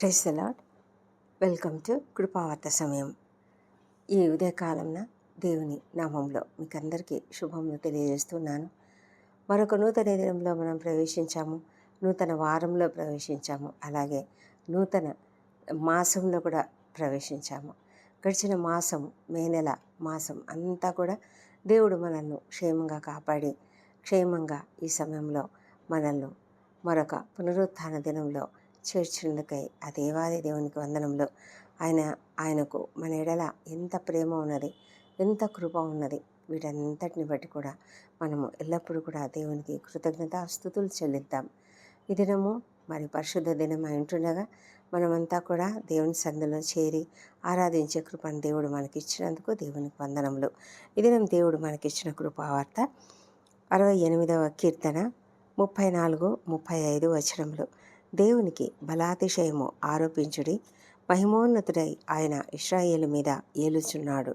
Price అలాడ్ welcome to కృపావర్త సమయం. ఈ ఉదయకాలంన దేవుని నామంలో మీకు అందరికీ శుభములు తెలియజేస్తున్నాను. మరొక నూతన దినంలో మనం ప్రవేశించాము. నూతన వారంలో ప్రవేశించాము. అలాగే నూతన మాసంలో కూడా ప్రవేశించాము. గడిచిన మాసం మే నెల మాసం అంతా కూడా దేవుడు మనల్ని క్షేమంగా కాపాడి క్షేమంగా ఈ సమయంలో మనల్ని మరొక పునరుత్థాన దినంలో చేర్చినందుకై ఆ దేవాది దేవునికి వందనంలో ఆయన ఆయనకు మన ఎడల ఎంత ప్రేమ ఉన్నది ఎంత కృప ఉన్నది వీటంతటిని బట్టి కూడా మనము ఎల్లప్పుడూ కూడా దేవునికి కృతజ్ఞత స్థుతులు చెల్లిద్దాం. ఈ దినము మరి పరిశుద్ధ దినం అయి ఉంటుండగా మనమంతా కూడా దేవుని సందులో చేరి ఆరాధించే కృపను దేవుడు మనకి ఇచ్చినందుకు దేవునికి వందనములు. ఈ దినం దేవుడు మనకిచ్చిన కృపావార్త అరవై ఎనిమిదవ కీర్తన ముప్పై నాలుగు ముప్పై ఐదు వచనములు. దేవునికి బలాతిశయము ఆరోపించుడి. మహిమోన్నతుడై ఆయన ఇస్రాయేలు మీద ఏలుచున్నాడు.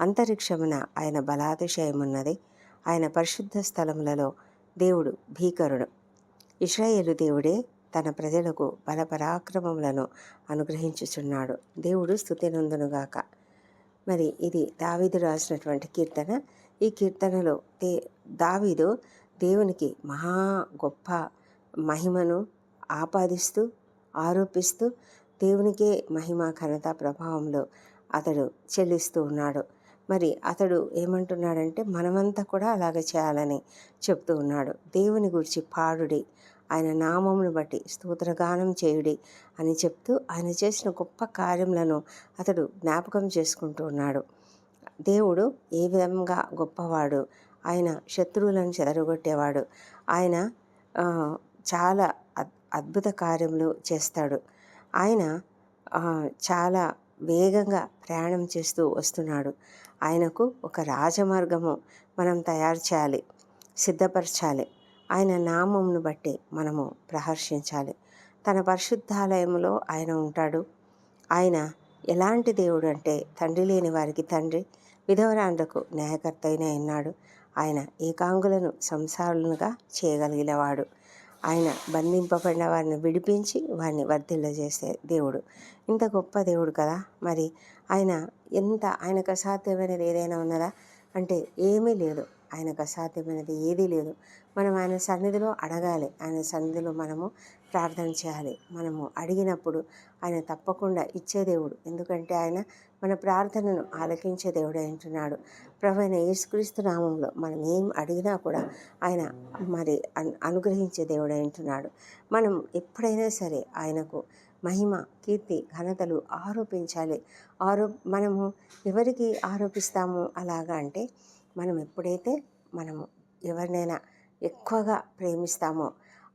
అంతరిక్షమున ఆయన బలాతిశయమున్నది. ఆయన పరిశుద్ధ స్థలములలో దేవుడు భీకరుడు. ఇస్రాయేలు దేవుడే తన ప్రజలకు బలపరాక్రమములను అనుగ్రహించుచున్నాడు. దేవుడు స్థుతినందునుగాక. మరి ఇది దావీదు రాసినటువంటి కీర్తన. ఈ కీర్తనలో దే దావీదు దేవునికి మహా గొప్ప మహిమను ఆపాదిస్తూ ఆరోపిస్తూ దేవునికే మహిమ ఘనత ప్రభావంలో అతడు చెల్లిస్తూ ఉన్నాడు. మరి అతడు ఏమంటున్నాడంటే మనమంతా కూడా అలాగే చేయాలని చెప్తూ ఉన్నాడు. దేవుని గురించి పాడుడి ఆయన నామమును బట్టి స్తోత్రగానం చేయుడి అని చెప్తూ ఆయన చేసిన గొప్ప కార్యములను అతడు జ్ఞాపకం చేసుకుంటూ ఉన్నాడు. దేవుడు ఏ విధంగా గొప్పవాడు ఆయన శత్రువులను చెదరగొట్టేవాడు ఆయన చాలా అద్భుత కార్యములు చేస్తాడు. ఆయన చాలా వేగంగా ప్రయాణం చేస్తూ వస్తున్నాడు. ఆయనకు ఒక రాజమార్గము మనం తయారు చేయాలి సిద్ధపరచాలి. ఆయన నామమును బట్టి మనము ప్రహర్షించాలి. తన పరిశుద్ధాలయంలో ఆయన ఉంటాడు. ఆయన ఎలాంటి దేవుడు అంటే తండ్రి లేని వారికి తండ్రి విధవరాండ్రకు న్యాయకర్త అయిన ఉన్నాడు. ఆయన ఏకాంగులను సంసారులుగా చేయగలిగినవాడు ఆయన బంధింపబడిన వారిని విడిపించి వారిని వర్ధిల్లజేసే దేవుడు. ఇంత గొప్ప దేవుడు కదా. మరి ఆయన ఎంత ఆయనకు అసాధ్యమైనది ఏదైనా ఉన్నదా? అంటే ఏమీ లేదు. ఆయనకు అసాధ్యమైనది ఏదీ లేదు. మనం ఆయన సన్నిధిలో అడగాలి. ఆయన సన్నిధిలో మనము ప్రార్థన చేయాలి. మనము అడిగినప్పుడు ఆయన తప్పకుండా ఇచ్చే దేవుడు. ఎందుకంటే ఆయన మన ప్రార్థనను ఆలకించే దేవుడు అంటున్నాడు. ప్రభు అయిన యేసుక్రీస్తు నామంలో మనం ఏం అడిగినా కూడా ఆయన మరి అనుగ్రహించే దేవుడు అంటున్నాడు. మనం ఎప్పుడైనా సరే ఆయనకు మహిమ కీర్తి ఘనతలు ఆరోపించాలి. ఆరో మనము ఎవరికి ఆరోపిస్తాము అలాగా అంటే మనం ఎప్పుడైతే మనము ఎవరినైనా ఎక్కువగా ప్రేమిస్తామో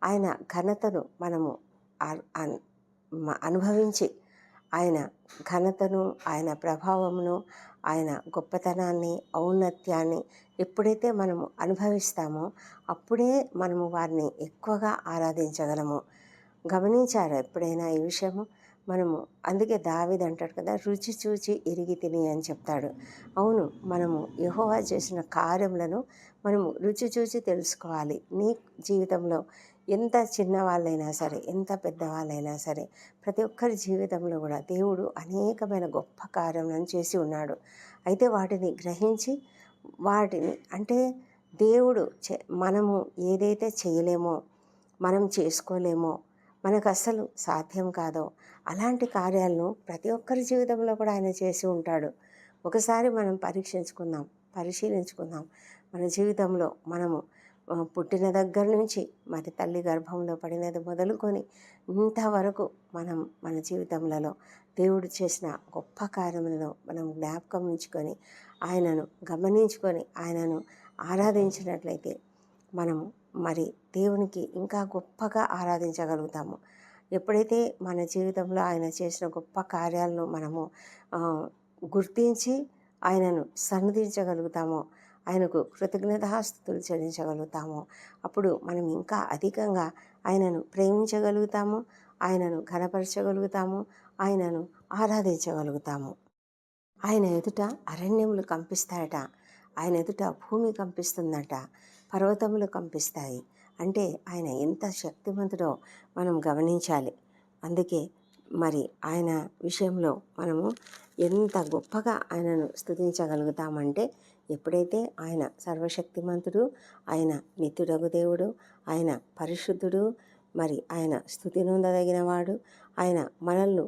ఆయన ఘనతను మనము అనుభవించి ఆయన ఘనతను ఆయన ప్రభావమును ఆయన గొప్పతనాన్ని ఔన్నత్యాన్ని ఎప్పుడైతే మనము అనుభవిస్తామో అప్పుడే మనము వారిని ఎక్కువగా ఆరాధించగలము. గమనించారు ఎప్పుడైనా ఈ విషయము? మనము అందుకే దావిది అంటాడు కదా రుచి చూచి ఇరిగి తిని అని చెప్తాడు. అవును మనము యహోవా చేసిన కార్యములను మనము రుచి చూచి తెలుసుకోవాలి. నీ జీవితంలో ఎంత చిన్నవాళ్ళైనా సరే ఎంత పెద్దవాళ్ళైనా సరే ప్రతి ఒక్కరి జీవితంలో కూడా దేవుడు అనేకమైన గొప్ప కార్యములను చేసి ఉన్నాడు. అయితే వాటిని గ్రహించి వాటిని అంటే దేవుడు మనము ఏదైతే చేయలేమో మనం చేసుకోలేమో మనకు అస్సలు సాధ్యం కాదో అలాంటి కార్యాలను ప్రతి ఒక్కరి జీవితంలో కూడా ఆయన చేసి ఉంటాడు. ఒకసారి మనం పరీక్షించుకుందాం పరిశీలించుకుందాం. మన జీవితంలో మనము పుట్టిన దగ్గర నుంచి మరి తల్లి గర్భంలో పడినది మొదలుకొని ఇంతవరకు మనం మన జీవితంలో దేవుడు చేసిన గొప్ప కార్యములను మనం జ్ఞాపకం ఉంచుకొని ఆయనను గమనించుకొని ఆయనను ఆరాధించినట్లయితే మనము మరి దేవునికి ఇంకా గొప్పగా ఆరాధించగలుగుతాము. ఎప్పుడైతే మన జీవితంలో ఆయన చేసిన గొప్ప కార్యాలను మనము గుర్తించి ఆయనను సన్నదించగలుగుతామో ఆయనకు కృతజ్ఞతాస్థుతులు చెల్లించగలుగుతాము అప్పుడు మనం ఇంకా అధికంగా ఆయనను ప్రేమించగలుగుతాము ఆయనను ఘనపరచగలుగుతాము ఆయనను ఆరాధించగలుగుతాము. ఆయన ఎదుట అరణ్యములు కంపిస్తాయట ఆయన ఎదుట భూమి కంపిస్తుందట పర్వతములు కంపిస్తాయి. అంటే ఆయన ఎంత శక్తివంతుడో మనం గమనించాలి. అందుకే మరి ఆయన విషయంలో మనము ఎంత గొప్పగా ఆయనను స్థుతించగలుగుతామంటే ఎప్పుడైతే ఆయన సర్వశక్తిమంతుడు ఆయన నిత్యుడగు దేవుడు ఆయన పరిశుద్ధుడు మరి ఆయన స్థుతి నొందదగినవాడు ఆయన మనల్ని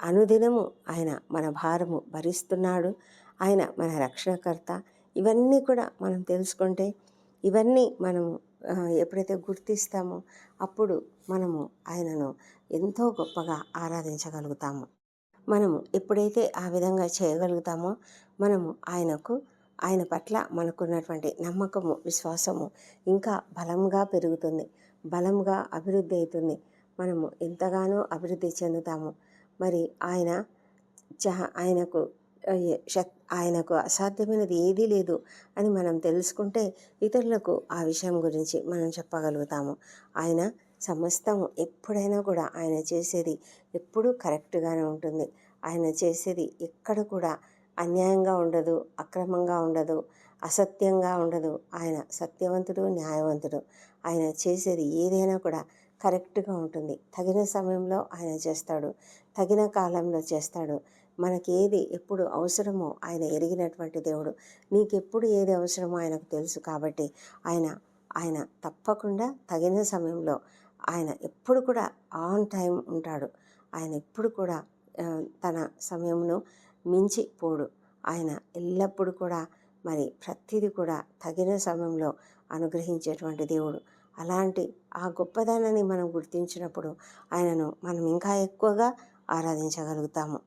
అనుదినము ఆయన మన భారము భరిస్తున్నాడు ఆయన మన రక్షణకర్త ఇవన్నీ కూడా మనం తెలుసుకుంటే ఇవన్నీ మనము ఎప్పుడైతే గుర్తిస్తామో అప్పుడు మనము ఆయనను ఎంతో గొప్పగా ఆరాధించగలుగుతాము. మనము ఎప్పుడైతే ఆ విధంగా చేయగలుగుతామో మనము ఆయనకు ఆయన పట్ల మనకున్నటువంటి నమ్మకము విశ్వాసము ఇంకా బలంగా పెరుగుతుంది. బలంగా అభివృద్ధి అవుతుంది. మనము ఎంతగానో అభివృద్ధి చెందుతాము. మరి ఆయన చ ఆయనకు ఆయనకు అసాధ్యమైనది ఏదీ లేదు అని మనం తెలుసుకుంటే ఇతరులకు ఆ విషయం గురించి మనం చెప్పగలుగుతాము. ఆయన సమస్తము ఎప్పుడైనా కూడా ఆయన చేసేది ఎప్పుడూ కరెక్ట్గానే ఉంటుంది. ఆయన చేసేది ఎక్కడ కూడా అన్యాయంగా ఉండదు అక్రమంగా ఉండదు అసత్యంగా ఉండదు. ఆయన సత్యవంతుడు న్యాయవంతుడు. ఆయన చేసేది ఏదైనా కూడా కరెక్ట్గా ఉంటుంది. తగిన సమయంలో ఆయన చేస్తాడు. తగిన కాలంలో చేస్తాడు. మనకి ఏది ఎప్పుడు అవసరమో ఆయన ఎరిగినటువంటి దేవుడు. నీకెప్పుడు ఏది అవసరమో ఆయనకు తెలుసు కాబట్టి ఆయన ఆయన తప్పకుండా తగిన సమయంలో ఆయన ఎప్పుడు కూడా ఆన్ టైం ఉంటాడు. ఆయన ఎప్పుడు కూడా తన సమయమును మించి పోడు. ఆయన ఎల్లప్పుడూ కూడా మరి ప్రతిదీ కూడా తగిన సమయంలో అనుగ్రహించేటువంటి దేవుడు. అలాంటి ఆ గొప్పదనాన్ని మనం గుర్తించినప్పుడు ఆయనను మనం ఇంకా ఎక్కువగా ఆరాధించగలుగుతాము.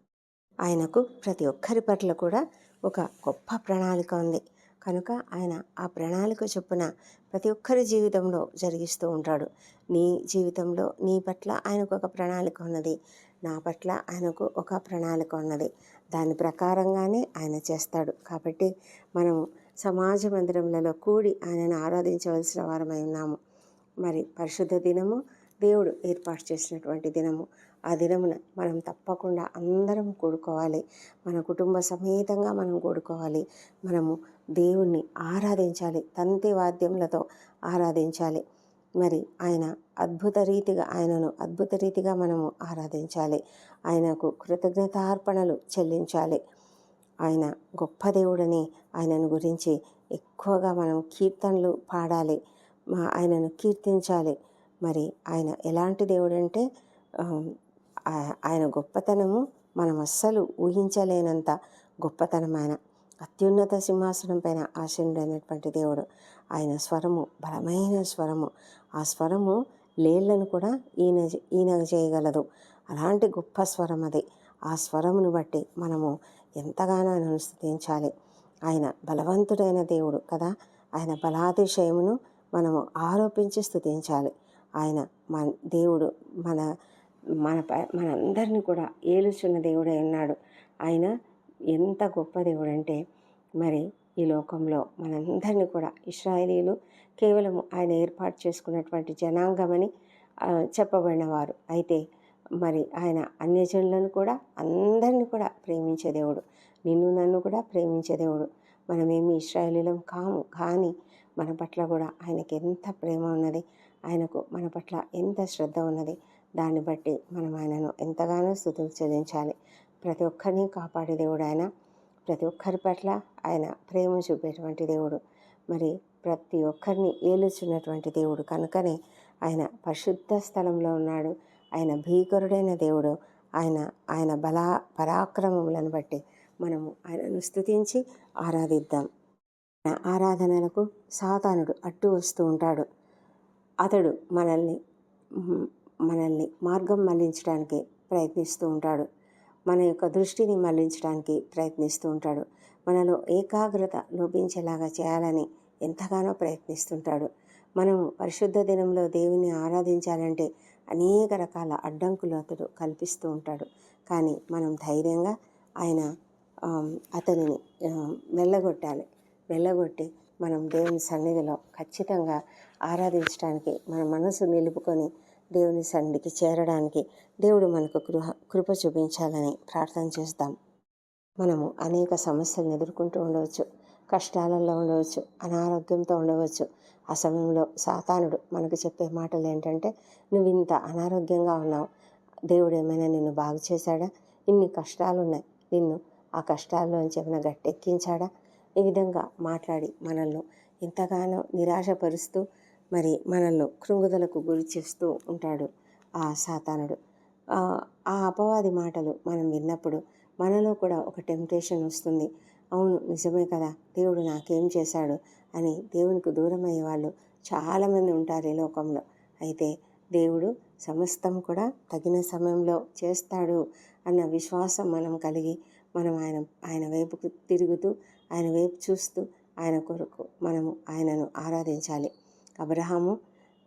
ఆయనకు ప్రతి ఒక్కరి పట్ల కూడా ఒక గొప్ప ప్రణాళిక ఉంది. కనుక ఆయన ఆ ప్రణాళిక చొప్పున ప్రతి ఒక్కరి జీవితంలో జరిగిస్తూ ఉంటాడు. నీ జీవితంలో నీ పట్ల ఆయనకు ఒక ప్రణాళిక ఉన్నది. నా పట్ల ఆయనకు ఒక ప్రణాళిక ఉన్నది. దాని ప్రకారంగానే ఆయన చేస్తాడు. కాబట్టి మనము సమాజ మందిరములలో కూడి ఆయనను ఆరాధించవలసిన వారమై ఉన్నాము. మరి పరిశుద్ధ దినము దేవుడు ఏర్పాటు చేసినటువంటి దినము. ఆ దినమున మనం తప్పకుండా అందరం కూడుకోవాలి. మన కుటుంబ సమేతంగా మనం కూడుకోవాలి. మనము దేవుణ్ణి ఆరాధించాలి. తంతి వాద్యములతో ఆరాధించాలి. మరి ఆయన అద్భుత రీతిగా ఆయనను అద్భుత రీతిగా మనము ఆరాధించాలి. ఆయనకు కృతజ్ఞతార్పణలు చెల్లించాలి. ఆయన గొప్ప దేవుడని ఆయనను గురించి ఎక్కువగా మనం కీర్తనలు పాడాలి. మా- ఆయనను కీర్తించాలి. మరి ఆయన ఎలాంటి దేవుడంటే ఆయన గొప్పతనము మనం అస్సలు ఊహించలేనంత గొప్పతనం ఆయన. అత్యున్నత సింహాసనం పైన ఆశీనుడైనటువంటి దేవుడు. ఆయన స్వరము బలమైన స్వరము. ఆ స్వరము లేళ్ళను కూడా ఈయన ఈయన చేయగలదు. అలాంటి గొప్ప స్వరం అది. ఆ స్వరమును బట్టి మనము ఎంతగానో ఆయనను స్థుతించాలి. ఆయన బలవంతుడైన దేవుడు కదా. ఆయన బలాతిశయమును మనము ఆరోపించి స్థుతించాలి. ఆయన మన దేవుడు మన మన ప- మనందరినీ కూడా ఏలుచున్న దేవుడై ఉన్నాడు. ఆయన ఎంత గొప్ప దేవుడు అంటే మరి ఈ లోకంలో మనందరినీ కూడా ఇస్రాయేలీలు కేవలం ఆయన ఏర్పాటు చేసుకున్నటువంటి జనాంగమని చెప్పబడిన చెప్పబడినవారు. అయితే మరి ఆయన అన్యజనులను కూడా అందరిని కూడా ప్రేమించే దేవుడు. నిన్ను నన్ను కూడా ప్రేమించే దేవుడు. మనమేమి ఇస్రాయేలీలం కాము. కానీ మన పట్ల కూడా ఆయనకి ఎంత ప్రేమ ఉన్నది ఆయనకు మన పట్ల ఎంత శ్రద్ధ ఉన్నది దాన్ని బట్టి మనం ఆయనను ఎంతగానో స్థుతులు చెల్లించాలి. ప్రతి ఒక్కరిని కాపాడే దేవుడు ఆయన. ప్రతి ఒక్కరి పట్ల ఆయన ప్రేమ చూపేటువంటి దేవుడు. మరి ప్రతి ఒక్కరిని ఏలుచున్నటువంటి దేవుడు. కనుకనే ఆయన పరిశుద్ధ స్థలంలో ఉన్నాడు. ఆయన భీకరుడైన దేవుడు. ఆయన ఆయన బలా పరాక్రమములను బట్టి మనము ఆయనను స్థుతించి ఆరాధిద్దాం. ఆరాధనలకు సాతానుడు అట్టు వస్తూ ఉంటాడు. అతడు మనల్ని మనల్ని మార్గం మళ్ళించడానికి ప్రయత్నిస్తూ ఉంటాడు. మన యొక్క దృష్టిని మళ్ళించడానికి ప్రయత్నిస్తూ ఉంటాడు. మనలో ఏకాగ్రత లోపించేలాగా చేయాలని ఎంతగానో ప్రయత్నిస్తుంటాడు. మనం పరిశుద్ధ దినంలో దేవుని ఆరాధించాలంటే అనేక రకాల అడ్డంకులు అతడు కల్పిస్తూ ఉంటాడు. కానీ మనం ధైర్యంగా ఆయన అతనిని వెళ్ళగొట్టాలి. వెళ్ళగొట్టి మనం దేవుని సన్నిధిలో ఖచ్చితంగా ఆరాధించడానికి మన మనసు నిలుపుకొని దేవుని సన్నిధికి చేరడానికి దేవుడు మనకు కృహ కృప చూపించాలని ప్రార్థన చేస్తాం. మనము అనేక సమస్యలను ఎదుర్కొంటూ ఉండవచ్చు. కష్టాలలో ఉండవచ్చు. అనారోగ్యంతో ఉండవచ్చు. ఆ సమయంలో సాతానుడు మనకు చెప్పే మాటలు ఏంటంటే నువ్వు ఇంత అనారోగ్యంగా ఉన్నావు. దేవుడు ఏమైనా నిన్ను బాగు చేశాడా? ఇన్ని కష్టాలు ఉన్నాయి నిన్ను ఆ కష్టాల్లోంచి ఏమైనా గట్టెక్కించాడా? ఈ విధంగా మాట్లాడి మనల్ని ఎంతగానో నిరాశపరుస్తూ మరి మనల్ని కృంగుదలకు గురి చేస్తూ ఉంటాడు ఆ సాతానుడు. ఆ అపవాది మాటలు మనం విన్నప్పుడు మనలో కూడా ఒక టెంప్టేషన్ వస్తుంది. అవును నిజమే కదా దేవుడు నాకేం చేశాడు అని దేవునికి దూరమయ్యే వాళ్ళు చాలామంది ఉంటారు ఈ లోకంలో. అయితే దేవుడు సమస్తం కూడా తగిన సమయంలో చేస్తాడు అన్న విశ్వాసం మనం కలిగి మనం ఆయన ఆయన వైపుకు తిరుగుతూ ఆయన వైపు చూస్తూ ఆయన కొరకు మనము ఆయనను ఆరాధించాలి. అబ్రహాము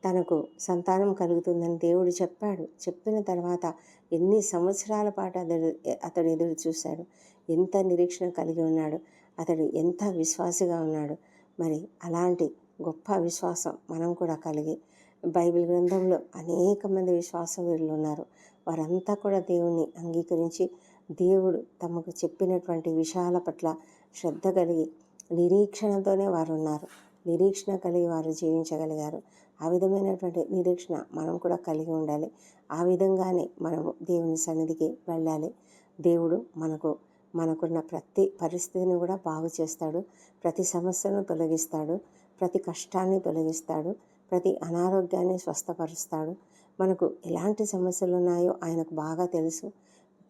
తనకు సంతానం కలుగుతుందని దేవుడు చెప్పాడు. చెప్పిన తర్వాత ఎన్ని సంవత్సరాల పాటు అతడు అతడు ఎదురు చూశాడు. ఎంత నిరీక్షణ కలిగి ఉన్నాడు. అతడు ఎంత విశ్వాసిగా ఉన్నాడు. మరి అలాంటి గొప్ప విశ్వాసం మనం కూడా కలిగి బైబిల్ గ్రంథంలో అనేక మంది విశ్వాసవీరులు ఉన్నారు. వారంతా కూడా దేవుణ్ణి అంగీకరించి దేవుడు తమకు చెప్పినటువంటి విషయాల పట్ల శ్రద్ధ కలిగి నిరీక్షణతోనే వారు ఉన్నారు. నిరీక్షణ కలిగి వారు జీవించగలిగారు. ఆ విధమైనటువంటి నిరీక్షణ మనం కూడా కలిగి ఉండాలి. ఆ విధంగానే మనము దేవుని సన్నిధికి వెళ్ళాలి. దేవుడు మనకు మనకున్న ప్రతి పరిస్థితిని కూడా బాగు చేస్తాడు. ప్రతి సమస్యను తొలగిస్తాడు. ప్రతి కష్టాన్ని తొలగిస్తాడు. ప్రతి అనారోగ్యాన్ని స్వస్థపరుస్తాడు. మనకు ఎలాంటి సమస్యలు ఉన్నాయో ఆయనకు బాగా తెలుసు.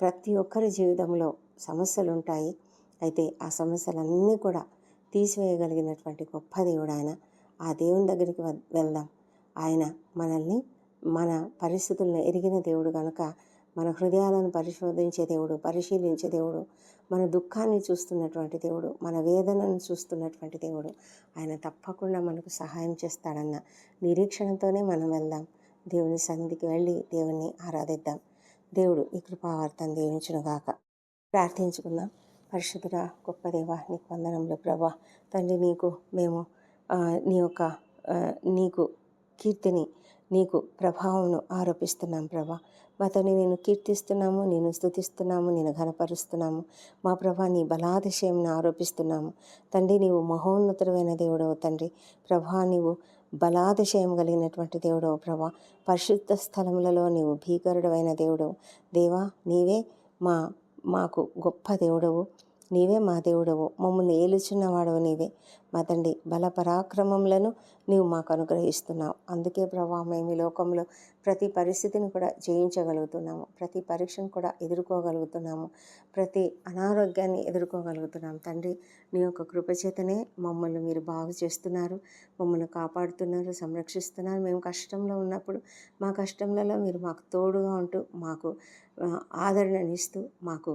ప్రతి ఒక్కరి జీవితంలో సమస్యలు ఉంటాయి. అయితే ఆ సమస్యలన్నీ కూడా తీసివేయగలిగినటువంటి గొప్ప దేవుడు ఆయన ఆ దేవుని దగ్గరికి వెళ్దాం. ఆయన మనల్ని మన పరిస్థితులను ఎరిగిన దేవుడు కనుక మన హృదయాలను పరిశోధించే దేవుడు పరిశీలించే దేవుడు మన దుఃఖాన్ని చూస్తున్నటువంటి దేవుడు మన వేదనను చూస్తున్నటువంటి దేవుడు ఆయన తప్పకుండా మనకు సహాయం చేస్తాడన్న నిరీక్షణతోనే మనం వెళ్దాం. దేవుని సన్నిధికి వెళ్ళి దేవుణ్ణి ఆరాధిద్దాం. దేవుడు ఈ కృపావార్తను దీవించునుగాక. ప్రార్థించుకుందాం. పరిశుద్ధుడ గొప్ప దేవ నీకు వందనంలో ప్రభా. తండ్రి నీకు మేము నీ యొక్క నీకు కీర్తిని నీకు ప్రభావంను ఆరోపిస్తున్నాం ప్రభా. మా తండ్రి నేను కీర్తిస్తున్నాము నేను స్థుతిస్తున్నాము నేను ఘనపరుస్తున్నాము. మా ప్రభా నీ బలాతిశయంను ఆరోపిస్తున్నాము. తండ్రి నీవు మహోన్నతుడైన దేవుడవు తండ్రి. ప్రభా నీవు బలాతిశయం కలిగినటువంటి దేవుడవు ప్రభా. పరిశుద్ధ స్థలములలో నీవు భీకరుడమైన దేవుడవు. దేవా నీవే మా మాకు గొప్ప దేవుడవు. నీవే మా దేవుడవు. మమ్మల్ని ఏలుచున్నవాడవు నీవే. మా తండ్రి బల పరాక్రమములను నీవు మాకు అనుగ్రహిస్తున్నావు. అందుకే ప్రభా మేము ఈ లోకంలో ప్రతి పరిస్థితిని కూడా జయించగలుగుతున్నాము. ప్రతి పరీక్షను కూడా ఎదుర్కోగలుగుతున్నాము. ప్రతి అనారోగ్యాన్ని ఎదుర్కోగలుగుతున్నాము. తండ్రి నీ యొక్క కృపచేతనే మమ్మల్ని మీరు బాగు చేస్తున్నారు. మమ్మల్ని కాపాడుతున్నారు సంరక్షిస్తున్నారు. మేము కష్టంలో ఉన్నప్పుడు మా కష్టంలలో మీరు మాకు తోడుగా ఉంటూ మాకు ఆదరణనిస్తూ మాకు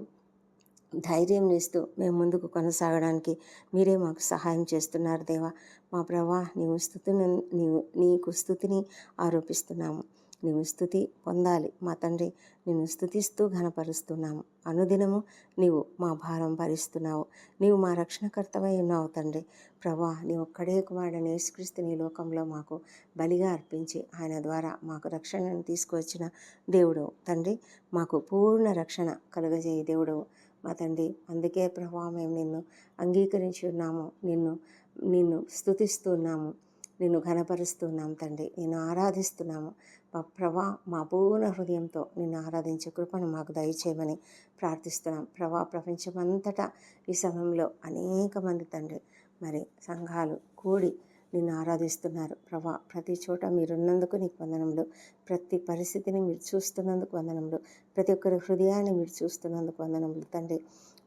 ధైర్యం ఇస్తూ మేము ముందుకు కొనసాగడానికి మీరే మాకు సహాయం చేస్తున్నారు దేవా. మా ప్రభా నీవు స్థుతిని నీవు నీకు స్థుతిని ఆరోపిస్తున్నాము. నీవు స్థుతి పొందాలి. మా తండ్రి నిన్ను స్థుతిస్తూ ఘనపరుస్తున్నాము. అనుదినము నీవు మా భారం భరిస్తున్నావు. నీవు మా రక్షణకర్తవై ఉన్నావు తండ్రి. ప్రభా నీ ఒక్కడే కుమారుడు యేసుక్రీస్తు నీ లోకంలో మాకు బలిగా అర్పించి ఆయన ద్వారా మాకు రక్షణను తీసుకువచ్చిన దేవుడు తండ్రి మాకు పూర్ణ రక్షణ కలుగజేయ దేవుడు మా తండ్రి అందుకే ప్రభా మేము నిన్ను అంగీకరించి ఉన్నాము. నిన్ను నిన్ను స్థుతిస్తున్నాము నిన్ను ఘనపరుస్తున్నాం తండ్రి. నిన్ను ఆరాధిస్తున్నాము. ప్రభా మా పూర్ణ హృదయంతో నిన్ను ఆరాధించే కృపను మాకు దయచేయమని ప్రార్థిస్తున్నాం. ప్రభా ప్రపంచమంతటా ఈ సమయంలో అనేక మంది తండ్రి మరి సంఘాలు కూడి నిన్ను ఆరాధిస్తున్నారు. ప్రభా ప్రతి చోట మీరున్నందుకు నీకు వందనములు. ప్రతి పరిస్థితిని మీరు చూస్తున్నందుకు వందనములు. ప్రతి ఒక్కరి హృదయాన్ని మీరు చూస్తున్నందుకు వందనములు. తండ్రి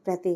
ప్రతి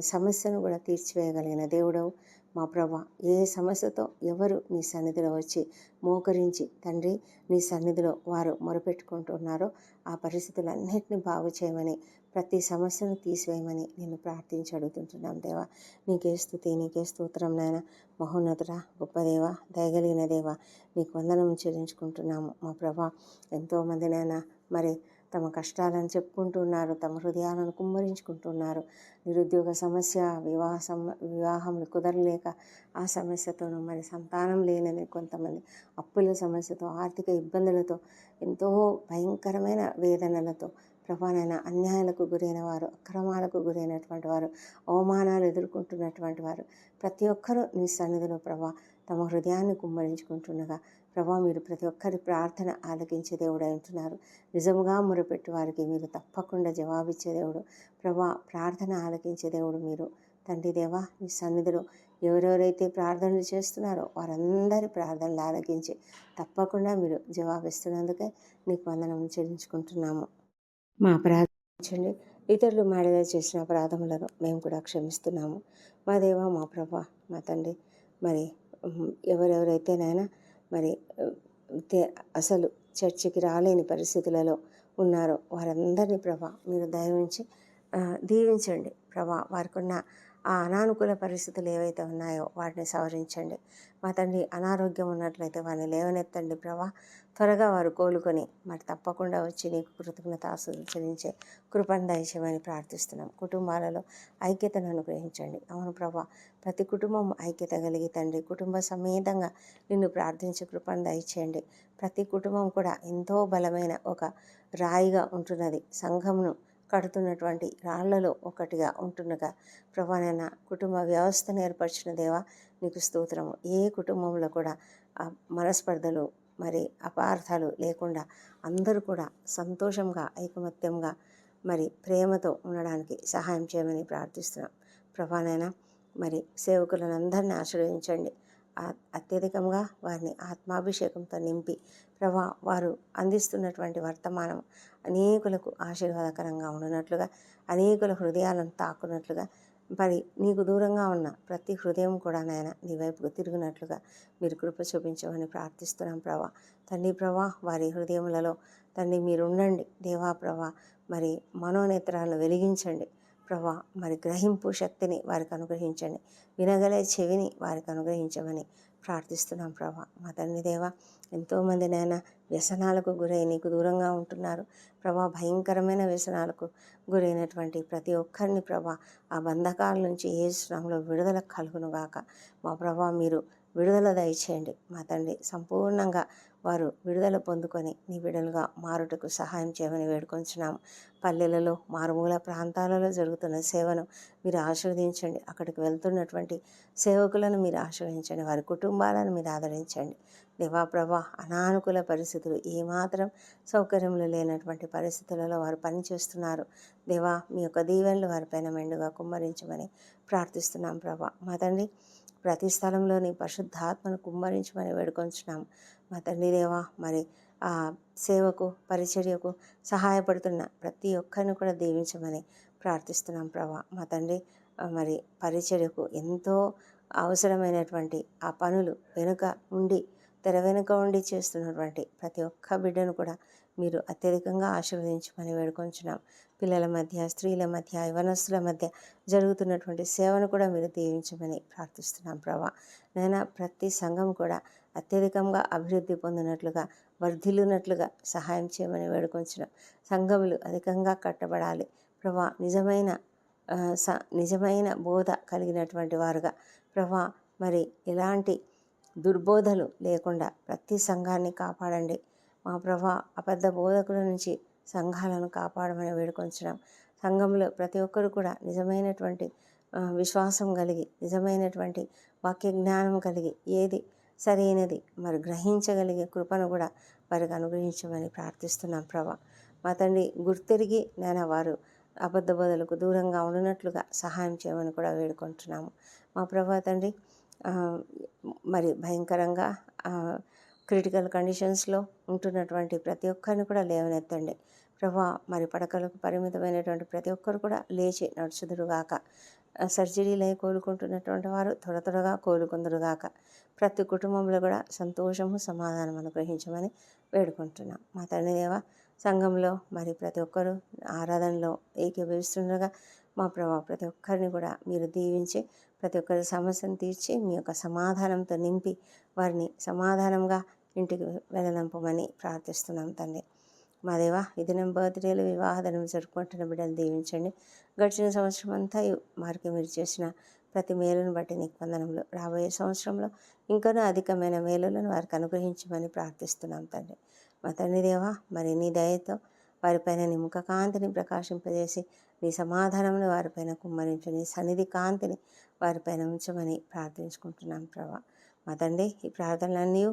సమస్యను కూడా తీర్చివేయగలిగిన దేవుడవు. మా ప్రభ ఏ సమస్యతో ఎవరు నీ సన్నిధిలో వచ్చి మోకరించి తండ్రి నీ సన్నిధిలో వారు మొరపెట్టుకుంటున్నారో ఆ పరిస్థితులన్నింటినీ బాగు చేయమని ప్రతి సమస్యను తీసివేయమని నేను ప్రార్థించి అడుగుతుంటున్నాం దేవా. నీకే స్థుతి నీకే స్తోత్రం నాయన. మహోన్నతుడ గొప్ప దేవ దయగలిగిన దేవ నీకు వందనం చెల్లించుకుంటున్నాము మా ప్రభా ఎంతోమంది నాయన మరి తమ కష్టాలను చెప్పుకుంటున్నారు తమ హృదయాలను కుమ్మరించుకుంటున్నారు. నిరుద్యోగ సమస్య వివాహ సమ వివాహములు కుదరలేక ఆ సమస్యతోనూ మరి సంతానం లేనని కొంతమంది అప్పుల సమస్యతో ఆర్థిక ఇబ్బందులతో ఎంతో భయంకరమైన వేదనలతో ప్రభానైన అన్యాయాలకు గురైన వారు అక్రమాలకు గురైనటువంటి వారు అవమానాలు ఎదుర్కొంటున్నటువంటి వారు ప్రతి ఒక్కరూ నీ సన్నిధిలో ప్రభా తమ హృదయాన్ని కుమ్మరించుకుంటుండగా ప్రభా మీరు ప్రతి ఒక్కరి ప్రార్థన ఆలకించే దేవుడు అంటున్నారు నిజముగా మొరపెట్టి వారికి మీరు తప్పకుండా జవాబిచ్చే దేవుడు. ప్రభా ప్రార్థన ఆలకించే దేవుడు మీరు. తండ్రి దేవా మీ సన్నిధిలో ఎవరెవరైతే ప్రార్థనలు చేస్తున్నారో వారందరి ప్రార్థనలు ఆలకించి తప్పకుండా మీరు జవాబిస్తున్నందుకే నీకు వందనం చెల్లించుకుంటున్నాము. మా ప్రార్థించండి. ఇతరులు మాడగా చేసిన అపరాధములను మేము కూడా క్షమిస్తున్నాము. మా దేవ మా ప్రభా మా తండ్రి మరి ఎవరెవరైతేనైనా ఎవరెవరైతే మరి అసలు చర్చికి రాలేని పరిస్థితులలో ఉన్నారో వారందరినీ ప్రభా మీరు దయవించి దీవించండి. ప్రభా వారికి ఉన్న ఆ అనానుకూల పరిస్థితులు ఏవైతే ఉన్నాయో వాటిని సవరించండి. మా తండ్రి అనారోగ్యం ఉన్నట్లయితే వారిని లేవనెత్తండి ప్రభా. త్వరగా వారు కోలుకొని మరి తప్పకుండా వచ్చి నీకు కృతజ్ఞత ఆస్వాదించే కృపను దయచేయమని ప్రార్థిస్తున్నాం. కుటుంబాలలో ఐక్యతను అనుగ్రహించండి. అవును ప్రభా ప్రతి కుటుంబం ఐక్యత కలిగి తండ్రి కుటుంబ సమేతంగా నిన్ను ప్రార్థించే కృపను దయచేయండి. ప్రతి కుటుంబం కూడా ఎంతో బలమైన ఒక రాయిగా ఉంటున్నది. సంఘమును కడుతున్నటువంటి రాళ్ళలో ఒకటిగా ఉంటుండగా ప్రభానైనా కుటుంబ వ్యవస్థను ఏర్పరిచిన దేవా నీకు స్తోత్రము. ఏ కుటుంబంలో కూడా ఆ మనస్పర్ధలు మరి అపార్థాలు లేకుండా అందరూ కూడా సంతోషంగా ఐకమత్యంగా మరి ప్రేమతో ఉండడానికి సహాయం చేయమని ప్రార్థిస్తున్నాం. ప్రభానైనా మరి సేవకులను అందరినీ ఆశ్రయించండి అత్యధికంగా వారిని ఆత్మాభిషేకంతో నింపి ప్రభా వారు అందిస్తున్నటువంటి వర్తమానం అనేకులకు ఆశీర్వాదకరంగా ఉండనట్లుగా అనేకుల హృదయాలను తాకున్నట్లుగా మరి నీకు దూరంగా ఉన్న ప్రతి హృదయం కూడా నాయన నీ వైపుకు తిరిగినట్లుగా మీరు కృప చూపించమని ప్రార్థిస్తున్నాం ప్రభా. తండ్రి ప్రభా వారి హృదయములలో తండ్రి మీరు ఉండండి దేవా ప్రభా మరి మనోనేత్రాలను వెలిగించండి. ప్రభా మరి గ్రహింపు శక్తిని వారికి అనుగ్రహించండి. వినగలే చెవిని వారికి అనుగ్రహించమని ప్రార్థిస్తున్నాం ప్రభా. మా తండ్రి దేవ ఎంతోమంది నాయన వ్యసనాలకు గురై నీకు దూరంగా ఉంటున్నారు. ప్రభా భయంకరమైన వ్యసనాలకు గురైనటువంటి ప్రతి ఒక్కరిని ప్రభా ఆ బంధకాల నుంచి ఏ శ్రమంలో విడుదల కలుగునుగాక. మా ప్రభా మీరు విడుదల దయచేయండి. మా తండ్రి సంపూర్ణంగా వారు విడుదల పొందుకొని నీ బిడలుగా మారుటకు సహాయం చేయమని వేడుకొంచున్నాము. పల్లెలలో మారుమూల ప్రాంతాలలో జరుగుతున్న సేవను మీరు ఆశీర్వదించండి. అక్కడికి వెళ్తున్నటువంటి సేవకులను మీరు ఆశీర్వదించండి. వారి కుటుంబాలను మీరు ఆదరించండి. దేవా ప్రభా అనానుకూల పరిస్థితులు ఏమాత్రం సౌకర్యములు లేనటువంటి పరిస్థితులలో వారు పనిచేస్తున్నారు. దేవా మీ యొక్క దీవెనలు వారిపైన మెండుగా కుమ్మరించమని ప్రార్థిస్తున్నాం ప్రభా. మా తండ్రి ప్రతి స్థలంలోని పరిశుద్ధాత్మను కుమ్మరించమని వేడుకొంచున్నాం. మా తండ్రి దేవా మరి ఆ సేవకు పరిచర్యకు సహాయపడుతున్న ప్రతి ఒక్కరిని కూడా దీవించమని ప్రార్థిస్తున్నాం ప్రభా. మా తండ్రి మరి పరిచర్యకు ఎంతో అవసరమైనటువంటి ఆ పనులు వెనుక ఉండి తెర వెనుక ఉండి చేస్తున్నటువంటి ప్రతి ఒక్క బిడ్డను కూడా మీరు అత్యధికంగా ఆశీర్వదించమని వేడుకొంచున్నాం. పిల్లల మధ్య స్త్రీల మధ్య యవనస్తుల మధ్య జరుగుతున్నటువంటి సేవను కూడా మీరు దీవించమని ప్రార్థిస్తున్నాం ప్రభా. నైనా ప్రతి సంఘం కూడా అత్యధికంగా అభివృద్ధి పొందినట్లుగా వర్ధిల్లునట్లుగా సహాయం చేయమని వేడుకొంచున్నాం. సంఘములు అధికంగా కట్టబడాలి. ప్రభా నిజమైన స నిజమైన బోధ కలిగినటువంటి వారుగా ప్రభా మరి ఎలాంటి దుర్బోధలు లేకుండా ప్రతి సంఘాన్ని కాపాడండి. మా ప్రభా అబద్ధ బోధకుల నుంచి సంఘాలను కాపాడమని వేడుకొంచడం సంఘంలో ప్రతి ఒక్కరు కూడా నిజమైనటువంటి విశ్వాసం కలిగి నిజమైనటువంటి వాక్య జ్ఞానం కలిగి ఏది సరైనది మరి గ్రహించగలిగే కృపను కూడా వారికి అనుగ్రహించమని ప్రార్థిస్తున్నాం ప్రభా. మా తండ్రి గుర్తెరిగి నేను వారు అబద్ధ బోధలకు దూరంగా ఉండినట్లుగా సహాయం చేయమని కూడా వేడుకుంటున్నాము. మా ప్రభా తండ్రి మరి భయంకరంగా క్రిటికల్ కండిషన్స్లో ఉంటున్నటువంటి ప్రతి ఒక్కరిని కూడా లేవనెత్తండి. ప్రభా మరి పడకలకు పరిమితమైనటువంటి ప్రతి ఒక్కరు కూడా లేచి నడుచుదురుగాక సర్జరీలై కోలుకుంటున్నటువంటి వారు త్వర త్వరగా కోలుకుందురుగాక ప్రతి కుటుంబంలో కూడా సంతోషము సమాధానం అనుగ్రహించమని వేడుకుంటున్నాం. మా తండ్రి దేవ సంఘంలో మరి ప్రతి ఒక్కరూ ఆరాధనలో ఏకీభవిస్తుండగా మా ప్రభావ ప్రతి ఒక్కరిని కూడా మీరు దీవించి ప్రతి ఒక్కరి సమస్యను తీర్చి మీ యొక్క సమాధానంతో నింపి వారిని సమాధానంగా ఇంటికి వెళ్ళనంపమని ప్రార్థిస్తున్నాం తండ్రి. మా దేవ ఈ దినం బర్త్డేలు వివాహ దినం జరుపుకుంటున్న బిడ్డలు దీవించండి. గడిచిన సంవత్సరం అంతా వారికి మీరు చేసిన ప్రతి మేలును బట్టి నీకు వందనములు. రాబోయే సంవత్సరంలో ఇంకనూ అధికమైన మేలులను వారికి అనుగ్రహించమని ప్రార్థిస్తున్నాం తండ్రి. మా తండ్రి దేవా మరి నీ దయతో వారిపైన నీ కాంతిని ప్రకాశింపజేసి నీ సమాధానమును వారిపైన కుమ్మరించుని సన్నిధి కాంతిని వారిపైన ఉంచమని ప్రార్థించుకుంటున్నాం ప్రభా. మా తండ్రి ఈ ప్రార్థనలన్నీ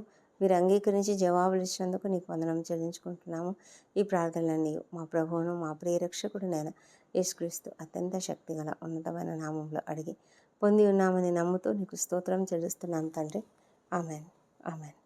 మీరు అంగీకరించి జవాబులు ఇచ్చినందుకు నీకు వందనం చెల్లించుకుంటున్నాము. ఈ ప్రార్థనలన్నీ మా ప్రభువును మా ప్రియరక్షకుడు నేను యేసుక్రీస్తు అత్యంత శక్తిగల ఉన్నతమైన నామంలో అడిగి పొంది ఉన్నామని నమ్ముతూ నీకు స్తోత్రం చెల్లిస్తున్నాం తండ్రి. ఆమెన్. ఆమెన్.